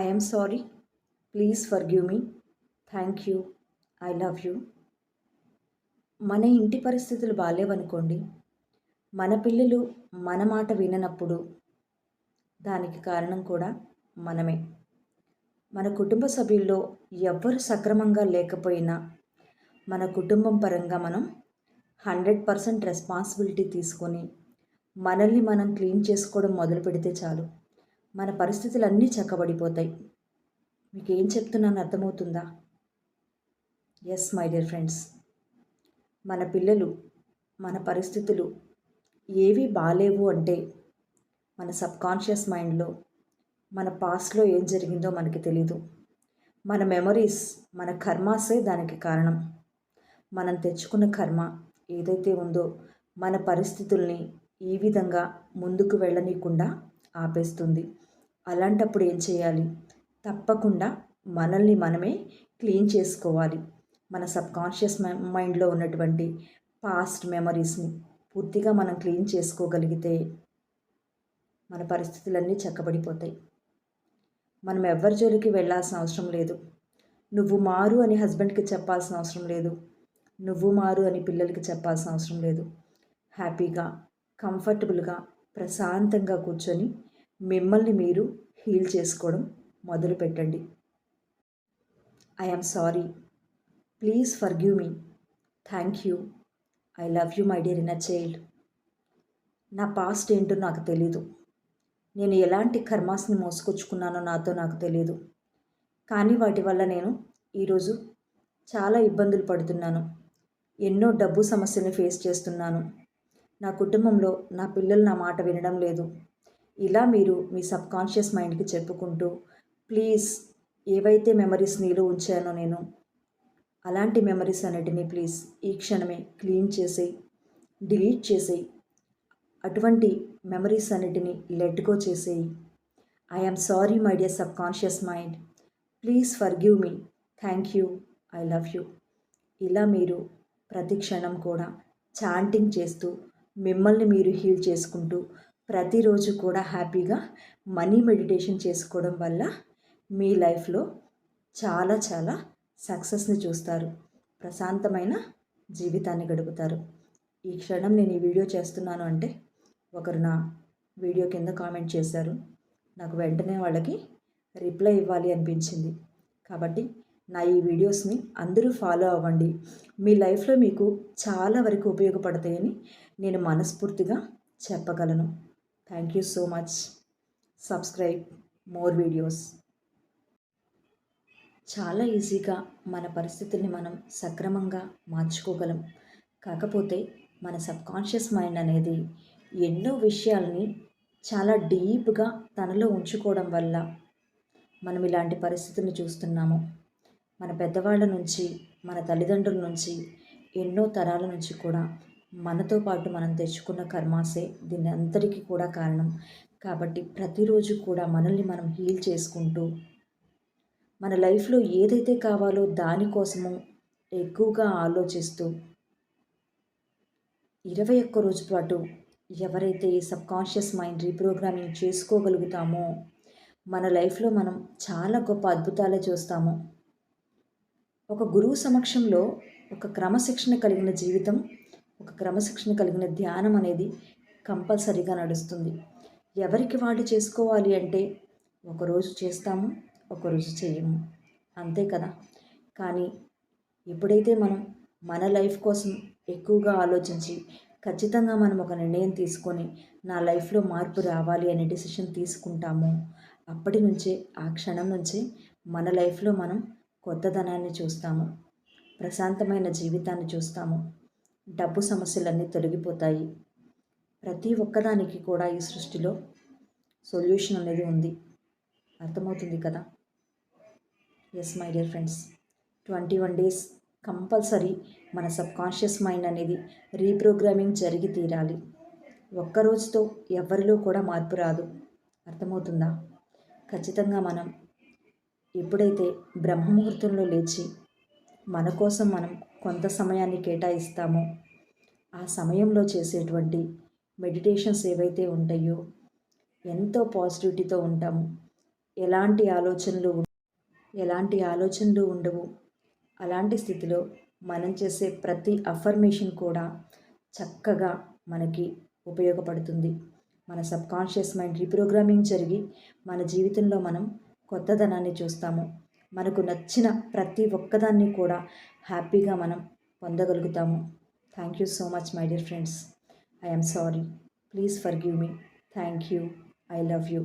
I sorry please forgive me thank you I love you మన ఇంటి పరిస్థితులు బాగాలేవనుకోండి మన పిల్లలు మన మాట విననప్పుడు దానికి కారణం కూడా మనమే. మన కుటుంబ సభ్యుల్లో ఎవ్వరు సక్రమంగా లేకపోయినా మన కుటుంబం పరంగా మనం హండ్రెడ్ పర్సెంట్ రెస్పాన్సిబిలిటీ తీసుకొని మనల్ని మనం క్లీన్ చేసుకోవడం మొదలు పెడితే చాలు. మన పరిస్థితులు అన్నీ చక్కబడిపోతాయి. మీకు ఏం చెప్తున్నాను అర్థమవుతుందా? ఎస్ మై డియర్ ఫ్రెండ్స్ మన పిల్లలు మన పరిస్థితులు ఏవి బాగాలేవు అంటే మన సబ్కాన్షియస్ మైండ్లో మన పాస్ట్లో ఏం జరిగిందో మనకి తెలీదు. మన మెమరీస్ మన కర్మాసే దానికి కారణం. మనం తెచ్చుకున్న కర్మ ఏదైతే ఉందో మన పరిస్థితుల్ని ఈ విధంగా ముందుకు వెళ్ళనీయకుండా ఆపేస్తుంది. అలాంటప్పుడు ఏం చేయాలి? తప్పకుండా మనల్ని మనమే క్లీన్ చేసుకోవాలి. మన సబ్కాన్షియస్ మైండ్లో ఉన్నటువంటి పాస్ట్ మెమరీస్ని పూర్తిగా మనం క్లీన్ చేసుకోగలిగితే మన పరిస్థితులన్నీ చక్కబడిపోతాయి. మనం ఎవరి జోలికి వెళ్ళాల్సిన అవసరం లేదు. నువ్వు మారు అని హస్బెండ్కి చెప్పాల్సిన అవసరం లేదు. నువ్వు మారు అని పిల్లలకి చెప్పాల్సిన అవసరం లేదు. హ్యాపీగా కంఫర్టబుల్గా ప్రశాంతంగా కూర్చొని మిమ్మల్ని మీరు హీల్ చేసుకోవడం మొదలుపెట్టండి I'm I am sorry please forgive me thank you I love you my dear inner child నా పాస్ట్ ఏంటో నాకు తెలీదు. నేను ఎలాంటి కర్మాస్ని మోసుకొచ్చుకున్నానో నాతో నాకు తెలియదు కానీ వాటి వల్ల నేను ఈరోజు చాలా ఇబ్బందులు పడుతున్నాను. ఎన్నో డబ్బు సమస్యలను ఫేస్ చేస్తున్నాను. నా కుటుంబంలో నా పిల్లలు నా మాట వినడం లేదు. ఇలా మీరు మీ సబ్కాన్షియస్ మైండ్కి చెప్పుకుంటూ ప్లీజ్ ఏవైతే మెమరీస్ నీలో ఉంచానో నేను అలాంటి మెమరీస్ అన్నిటినీ ప్లీజ్ ఈ క్షణమే క్లీన్ చేసేయి డిలీట్ చేసేయి అటువంటి మెమరీస్ అన్నిటిని లెట్ గో చేసేయి I am sorry my dear subconscious mind please forgive me thank you I love you ఇలా మీరు ప్రతి క్షణం కూడా చాంటింగ్ చేస్తూ మిమ్మల్ని మీరు హీల్ చేసుకుంటూ ప్రతిరోజు కూడా హ్యాపీగా మనీ మెడిటేషన్ చేసుకోవడం వల్ల మీ లైఫ్లో చాలా చాలా సక్సెస్ని చూస్తారు. ప్రశాంతమైన జీవితాన్ని గడుపుతారు. ఈ క్షణం నేను ఈ వీడియో చేస్తున్నాను అంటే ఒకరు నా వీడియో కింద కామెంట్ చేశారు. నాకు వెంటనే వాళ్ళకి రిప్లై ఇవ్వాలి అనిపించింది. కాబట్టి నా ఈ వీడియోస్ని అందరూ ఫాలో అవ్వండి. మీ లైఫ్లో మీకు చాలా వరకు ఉపయోగపడతాయని నేను మనస్ఫూర్తిగా చెప్పగలను. Thank you so much. Subscribe. More videos. చాలా ఈజీగా మన పరిస్థితుల్ని మనం సక్రమంగా మార్చుకోగలం. కాకపోతే మన సబ్కాన్షియస్ మైండ్ అనేది ఎన్నో విషయాల్ని చాలా డీప్గా తనలో ఉంచుకోవడం వల్ల మనం ఇలాంటి పరిస్థితులను చూస్తున్నాము. మన పెద్దవాళ్ళ నుంచి మన తల్లిదండ్రుల నుంచి ఎన్నో తరాల నుంచి కూడా మనతో పాటు మనం తెచ్చుకున్న కర్మాసే దీని అందరికీ కూడా కారణం. కాబట్టి ప్రతిరోజు కూడా మనల్ని మనం హీల్ చేసుకుంటూ మన లైఫ్లో ఏదైతే కావాలో దానికోసము ఎక్కువగా ఆలోచిస్తూ ఇరవై ఒక్క రోజు పాటు ఎవరైతే ఈ సబ్కాన్షియస్ మైండ్ రీప్రోగ్రామింగ్ చేసుకోగలుగుతామో మన లైఫ్లో మనం చాలా గొప్ప అద్భుతాలే చూస్తాము. ఒక గురువు సమక్షంలో ఒక క్రమశిక్షణ కలిగిన జీవితం ఒక క్రమశిక్షణ కలిగిన ధ్యానం అనేది కంపల్సరీగా నడుస్తుంది. ఎవరికి వాటి చేసుకోవాలి అంటే ఒకరోజు చేస్తాము ఒకరోజు చేయము. అంతే కదా? కానీ ఎప్పుడైతే మనం మన లైఫ్ కోసం ఎక్కువగా ఆలోచించి ఖచ్చితంగా మనం ఒక నిర్ణయం తీసుకొని నా లైఫ్లో మార్పు రావాలి అనే డెసిషన్ తీసుకుంటాము అప్పటి నుంచే ఆ క్షణం నుంచే మన లైఫ్లో మనం కొత్తదనాన్ని చూస్తాము ప్రశాంతమైన జీవితాన్ని చూస్తాము. డబ్బు సమస్యలన్నీ తొలగిపోతాయి. ప్రతి ఒక్కదానికి కూడా ఈ సృష్టిలో సొల్యూషన్ అనేది ఉంది. అర్థమవుతుంది కదా? Yes my dear friends twenty one days compulsory మన సబ్కాన్షియస్ మైండ్ అనేది రీప్రోగ్రామింగ్ జరిగి తీరాలి. ఒక్కరోజుతో ఎవరిలో కూడా మార్పు రాదు. అర్థమవుతుందా? ఖచ్చితంగా మనం ఎప్పుడైతే బ్రహ్మముహూర్తంలో లేచి మన కోసం మనం కొంత సమయాన్ని కేటాయిస్తామో ఆ సమయంలో చేసేటువంటి మెడిటేషన్స్ ఏవైతే ఉంటాయో ఎంతో పాజిటివిటీతో ఉంటాము. ఎలాంటి ఆలోచనలు ఎలాంటి ఆలోచనలు ఉండవు. అలాంటి స్థితిలో మనం చేసే ప్రతి అఫర్మేషన్ కూడా చక్కగా మనకి ఉపయోగపడుతుంది. మన సబ్కాన్షియస్ మైండ్ రీప్రోగ్రామింగ్ జరిగి మన జీవితంలో మనం కొత్తదనాన్ని చూస్తాము. మనకు నచ్చిన ప్రతి ఒక్కదాన్ని కూడా హ్యాపీగా మనం పొందగలుగుతాము. Thank you so much my dear friends I'm sorry please forgive me thank you I love you